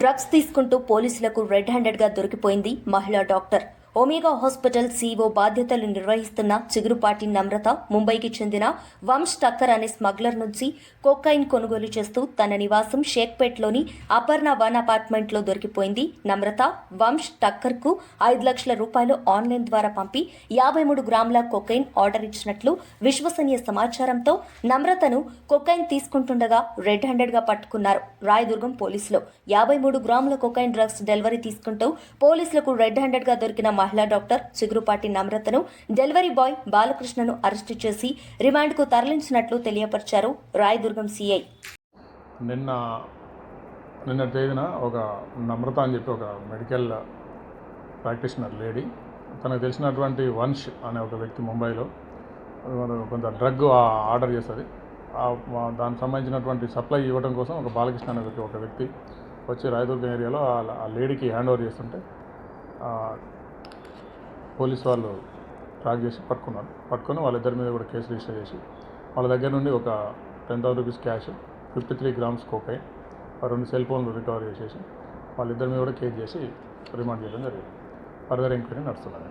Drugs తీసుకుంటూ పోలీసులకు red హ్యాండెడ్గా దొరికిపోయింది మహిళా డాక్టర్. ఒమేగా హాస్పిటల్ సీఈఓ బాధ్యతలు నిర్వహిస్తున్న చిగురుపాటి నమ్రత ముంబైకి చెందిన వంశ్ టక్కర్ అనే స్మగ్లర్ నుంచి కొక్కైన్ కొనుగోలు చేస్తూ తన నివాసం షేక్పేట్లోని అపర్ణ వన్ అపార్ట్మెంట్లో దొరికిపోయింది. నమ్రత వంశ్ టక్కర్కు ఐదు లక్షల రూపాయలు ఆన్లైన్ ద్వారా పంపి యాభై మూడు గ్రాముల కొకైన్ ఆర్డర్ ఇచ్చినట్లు విశ్వసనీయ సమాచారంతో నమ్రతను కొకైన్ తీసుకుంటుండగా రెడ్ హ్యాండెడ్గా పట్టుకున్నారు. రాయదుర్గం పోలీసులు యాభై మూడు గ్రాముల కొకైన్ డ్రగ్స్ డెలివరీ తీసుకుంటూ పోలీసులకు రెడ్ హ్యాండెడ్గా దొరికిన మహిళా డాక్టర్ చిగురుపాటి నమ్రతను డెలివరీ బాయ్ బాలకృష్ణను అరెస్టు చేసి రిమాండ్కు తరలించినట్లు తెలియపరిచారు రాయదుర్గం సిఐ. నిన్న నిన్న తేదీన ఒక నమ్రత అని చెప్పి ఒక మెడికల్ ప్రాక్టీషనర్ లేడీ తనకు తెలిసినటువంటి వంశ్ అనే ఒక వ్యక్తి ముంబైలో కొంత డ్రగ్ ఆర్డర్ చేస్తుంది. దానికి సంబంధించినటువంటి సప్లై ఇవ్వడం కోసం ఒక బాలకృష్ణ అనే ఒక వ్యక్తి వచ్చి రాయదుర్గం ఏరియాలో ఆ- లేడీకి హ్యాండ్ ఓవర్ చేస్తుంటే పోలీస్ వాళ్ళు ట్రాక్ చేసి పట్టుకున్నారు. పట్టుకొని వాళ్ళిద్దరి మీద కూడా కేసు రిజిస్టర్ చేసి వాళ్ళ దగ్గర నుండి ఒక ten thousand rupees cash fifty three grams cocaine రెండు సెల్ ఫోన్లు రికవర్ చేసేసి వాళ్ళిద్దరి మీద కూడా కేసు చేసి రిమాండ్ చేయడం జరిగింది. ఫర్దర్ ఎంక్వైరీ నడుస్తున్నది